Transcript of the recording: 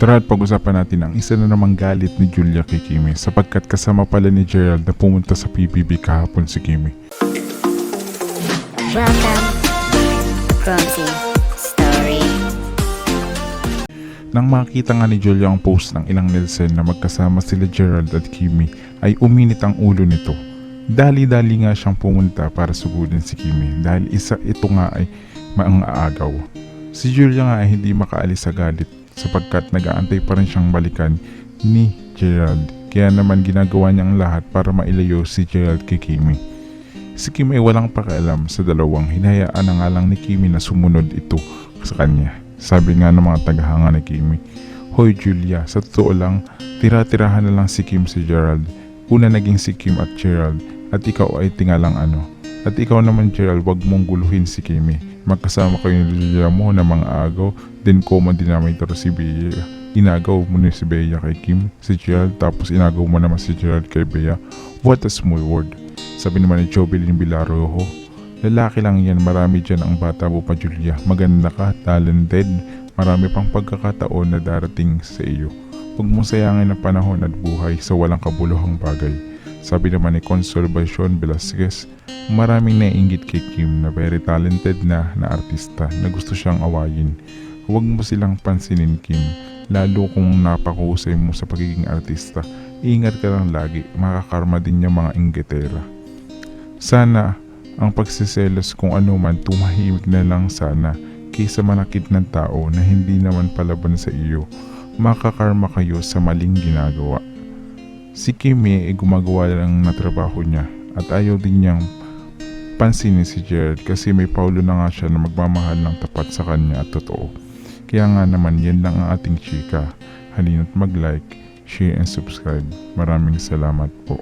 Tara at pag-usapan natin ang isa na namang galit ni Julia kay Kimi sapagkat kasama pala ni Gerald na pumunta sa PBB kahapon si Kimi. Welcome. Nang makita nga ni Julia ang post ng ilang Nelson na magkasama sila Gerald at Kimi ay uminit ang ulo nito. Dali-dali nga siyang pumunta para sugudin si Kimi dahil isa ito nga ay maang aagaw. Si Julia nga ay hindi makaalis sa galit sapagkat nag-aantay pa rin siyang balikan ni Gerald. Kaya naman ginagawa niya ang lahat para mailayo si Gerald kay Kimi. Si Kim ay walang pakialam sa dalawang hinayaan na nga lang ni Kimi na sumunod ito sa kanya. Sabi nga ng mga tagahanga ni Kimi, Hoy Julia, sa totoo lang, tira-tirahan na lang si Kim si Gerald. Una naging si Kim at Gerald at ikaw ay tingalang ano. At ikaw naman Gerald, wag mong guluhin si Kimi. Magkasama kayo ni Julia mo na mga agaw, then common denominator si Bea. Inagaw mo ni si Bea kay Kim, si Gerald, tapos inagaw mo naman si Gerald kay Bea. What a small world. Sabi naman ni Jobelin Villarojo, lalaki lang yan, marami dyan ang bata mo pa Julia. Maganda ka, talented, marami pang pagkakataon na darating sa iyo. Huwag mong sayangin ang panahon at buhay sa walang kabuluhang bagay. Sabi naman ni Consolvacion Velasquez, maraming naiingit kay Kim na very talented na na artista na gusto siyang awayin. Huwag mo silang pansinin Kim, lalo kung napakahusay mo sa pagiging artista. Ingat ka lang lagi, makakarma din yung mga inggitera. Sana ang pagsiselos kung ano man tumahimik na lang sana kaysa manakit ng tao na hindi naman palaban sa iyo. Makakarma kayo sa maling ginagawa. Si Kimi ay gumagawa lang na trabaho niya at ayaw din niyang pansinin si Jared kasi may paulo na nga siya na magmamahal ng tapat sa kanya at totoo. Kaya nga naman yan lang ang ating chika. Halina't mag-like, share and subscribe. Maraming salamat po.